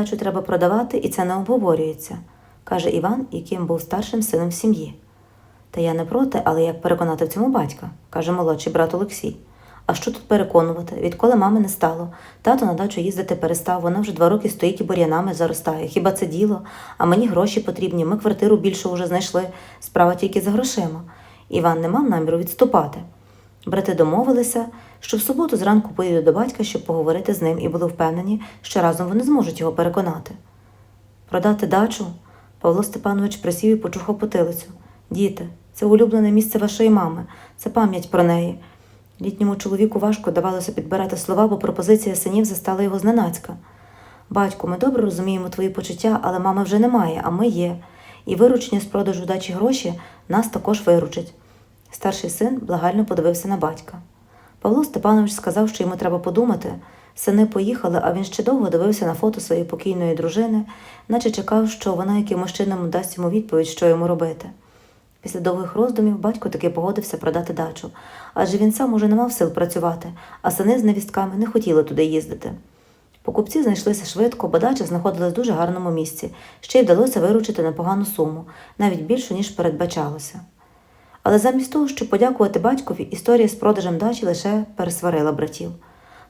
Дачу треба продавати, і це не обговорюється, каже Іван, яким був старшим сином сім'ї. Та я не проти, але як переконати в цьому батька, каже молодший брат Олексій. А що тут переконувати? Відколи мами не стало, тато на дачу їздити перестав, вона вже два роки стоїть і бур'янами заростає. Хіба це діло? А мені гроші потрібні, ми квартиру більшу вже знайшли. Справа тільки за грошима. Іван не мав наміру відступати. Брати домовилися, що в суботу зранку поїдуть до батька, щоб поговорити з ним, і були впевнені, що разом вони зможуть його переконати. Продати дачу? Павло Степанович присів і почухав потилицю. Діти, це улюблене місце вашої мами, це пам'ять про неї. Літньому чоловіку важко давалося підбирати слова, бо пропозиція синів застала його зненацька. Батьку, ми добре розуміємо твої почуття, але мами вже немає, а ми є. І виручені з продажу дачі гроші нас також виручать. Старший син благально подивився на батька. Павло Степанович сказав, що йому треба подумати. Сини поїхали, а він ще довго дивився на фото своєї покійної дружини, наче чекав, що вона якимось чином дасть йому відповідь, що йому робити. Після довгих роздумів батько таки погодився продати дачу, адже він сам уже не мав сил працювати, а сини з невістками не хотіли туди їздити. Покупці знайшлися швидко, бо дача знаходилась в дуже гарному місці, ще й вдалося виручити непогану суму, навіть більшу, ніж передбачалося. Але замість того, щоб подякувати батькові, історія з продажем дачі лише пересварила братів.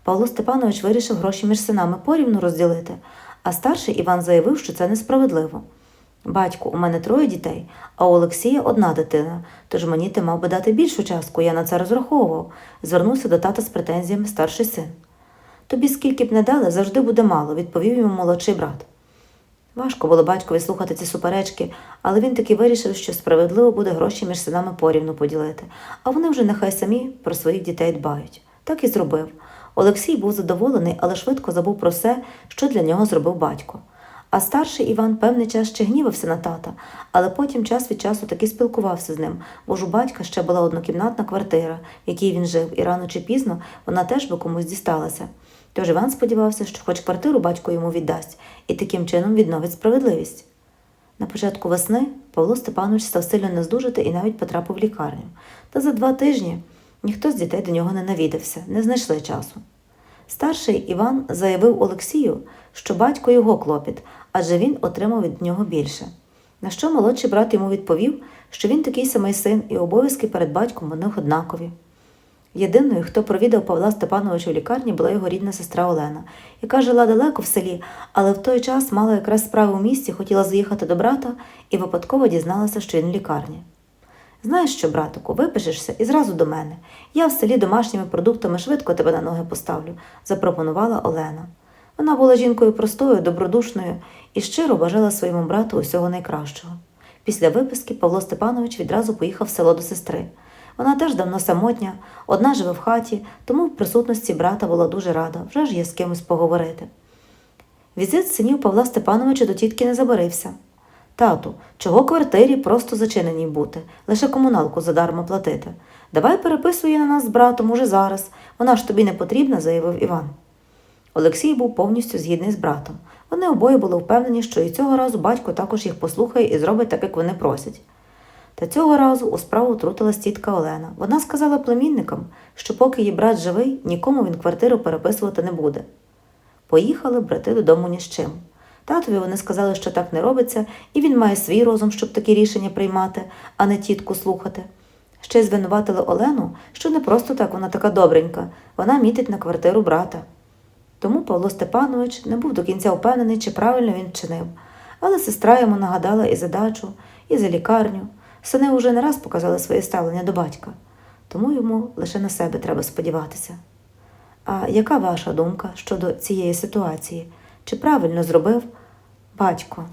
Павло Степанович вирішив гроші між синами порівну розділити, а старший Іван заявив, що це несправедливо. Батьку, у мене троє дітей, а у Олексія одна дитина, тож мені ти мав би дати більшу частку, я на це розраховував, звернувся до тата з претензіями старший син. Тобі скільки б не дали, завжди буде мало, відповів йому молодший брат. Важко було батькові слухати ці суперечки, але він таки вирішив, що справедливо буде гроші між синами порівну поділити, а вони вже нехай самі про своїх дітей дбають. Так і зробив. Олексій був задоволений, але швидко забув про все, що для нього зробив батько. А старший Іван певний час ще гнівався на тата, але потім час від часу таки спілкувався з ним, бо ж у батька ще була однокімнатна квартира, в якій він жив, і рано чи пізно вона теж би комусь дісталася. Тож Іван сподівався, що хоч квартиру батько йому віддасть, і таким чином відновить справедливість. На початку весни Павло Степанович став сильно нездужати і навіть потрапив в лікарню. Та за два тижні ніхто з дітей до нього не навідався, не знайшли часу. Старший Іван заявив Олексію, що батько його клопіт, адже він отримав від нього більше. На що молодший брат йому відповів, що він такий самий син і обов'язки перед батьком у них однакові. Єдиною, хто провідав Павла Степановича в лікарні, була його рідна сестра Олена, яка жила далеко в селі, але в той час мала якраз справу в місті, хотіла заїхати до брата і випадково дізналася, що він в лікарні. Знаєш що, братику, випишешся і зразу до мене. Я в селі домашніми продуктами швидко тебе на ноги поставлю, запропонувала Олена. Вона була жінкою простою, добродушною і щиро бажала своєму брату усього найкращого. Після виписки Павло Степанович відразу поїхав в село до сестри. Вона теж давно самотня, одна живе в хаті, тому в присутності брата була дуже рада, вже ж є з кимось поговорити. Візит синів Павла Степановича до тітки не забарився. Тату, чого квартирі просто зачиненій бути, лише комуналку задарма платити. Давай переписуй на нас з братом уже зараз. Вона ж тобі не потрібна, заявив Іван. Олексій був повністю згідний з братом. Вони обоє були впевнені, що і цього разу батько також їх послухає і зробить так, як вони просять. Та цього разу у справу втрутилась тітка Олена. Вона сказала племінникам, що поки її брат живий, нікому він квартиру переписувати не буде. Поїхали брати додому ні з чим. Татові вони сказали, що так не робиться, і він має свій розум, щоб такі рішення приймати, а не тітку слухати. Ще звинуватили Олену, що не просто так вона така добренька, вона мітить на квартиру брата. Тому Павло Степанович не був до кінця впевнений, чи правильно він чинив, але сестра йому нагадала і за дачу, і за лікарню. Сини уже не раз показали своє ставлення до батька, тому йому лише на себе треба сподіватися. А яка ваша думка щодо цієї ситуації? Чи правильно зробив батько?